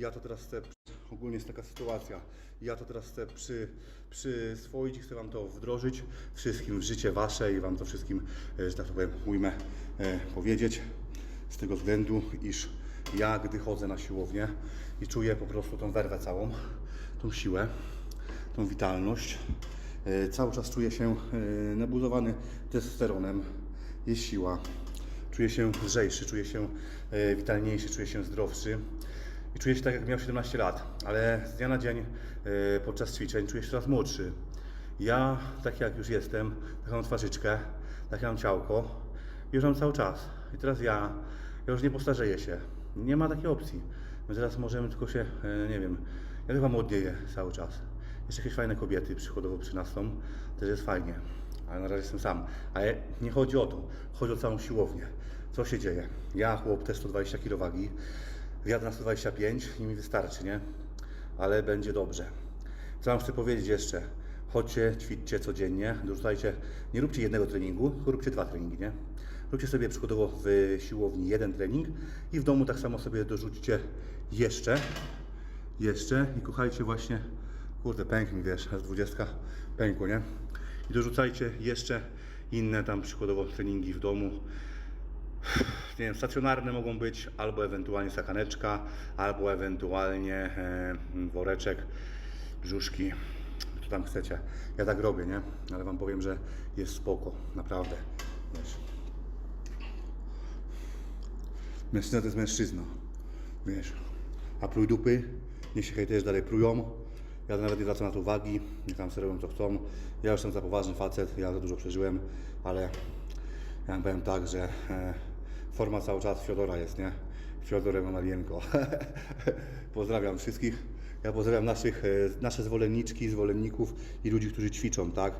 Ja to teraz chcę, ogólnie jest taka sytuacja, ja to teraz chcę przy, przyswoić i chcę Wam to wdrożyć wszystkim w życie Wasze i Wam to wszystkim, e, że tak powiem, ujmę, e, powiedzieć. Z tego względu, iż ja, gdy chodzę na siłownię i czuję po prostu tą werwę całą, tą siłę, tą witalność, e, cały czas czuję się e, nabudowany testosteronem, jest siła, czuję się lżejszy, czuję się e, witalniejszy, czuję się zdrowszy i czuję się tak, jak miał 17 lat, ale z dnia na dzień e, podczas ćwiczeń czuję się coraz młodszy. Ja, tak jak już jestem, taką mam twarzyczkę, takie mam ciałko, już mam cały czas. I teraz ja, ja już nie postarzeję się. Nie ma takiej opcji. My teraz możemy tylko się, e, nie wiem, ja chyba młodnieję cały czas. Jeszcze jakieś fajne kobiety przykładowo przy nas są, też jest fajnie. Ale na razie jestem sam. Ale nie chodzi o to, chodzi o całą siłownię. Co się dzieje? Ja, chłop, też 120 kg wagi, jadę na 125 i mi wystarczy, nie? Ale będzie dobrze. Co Wam chcę powiedzieć jeszcze? Chodźcie, ćwiczcie codziennie, dorzucajcie, nie róbcie jednego treningu, róbcie dwa treningi, nie? Róbcie sobie przykładowo w siłowni jeden trening i w domu tak samo sobie dorzućcie jeszcze, jeszcze i kochajcie właśnie, kurde pęk wiesz, aż 20 pękło, nie? I dorzucajcie jeszcze inne tam przykładowo treningi w domu, nie wiem, stacjonarne mogą być, albo ewentualnie stakaneczka, albo ewentualnie e, woreczek, brzuszki, co tam chcecie. Ja tak robię, nie? Ale Wam powiem, że jest spoko, naprawdę. Wiesz. Mężczyzna to jest mężczyzna, wiesz. A prój dupy, niech się dalej prują. Ja nawet nie zwracam na to uwagi, niech tam sobie robią co chcą. Ja już jestem za poważny facet, ja za dużo przeżyłem, ale ja powiem tak, że e, forma cały czas Fiodora jest, nie? Fiodor Emanalienko. pozdrawiam wszystkich. Ja pozdrawiam naszych, e, nasze zwolenniczki, zwolenników i ludzi, którzy ćwiczą, tak?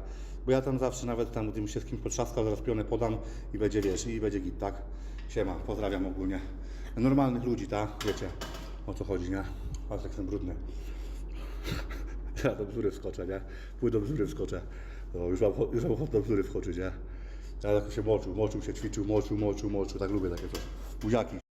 Bo ja tam zawsze nawet tam, gdybym się z kimś potrzaskał, zaraz pionę podam i będzie, wiesz, i będzie git, tak? Siema, pozdrawiam ogólnie. Normalnych ludzi, tak? Wiecie, o co chodzi, nie? Patrz, jak jestem brudny. Ja do bzdury wskoczę, nie? Pójdę do bzdury wskoczę. No, już mam, już mam ochotę do bzdury wskoczyć, nie? Ja tak się moczył, moczył się, ćwiczył, moczył, moczył, moczył, tak lubię takie coś. Buziaki.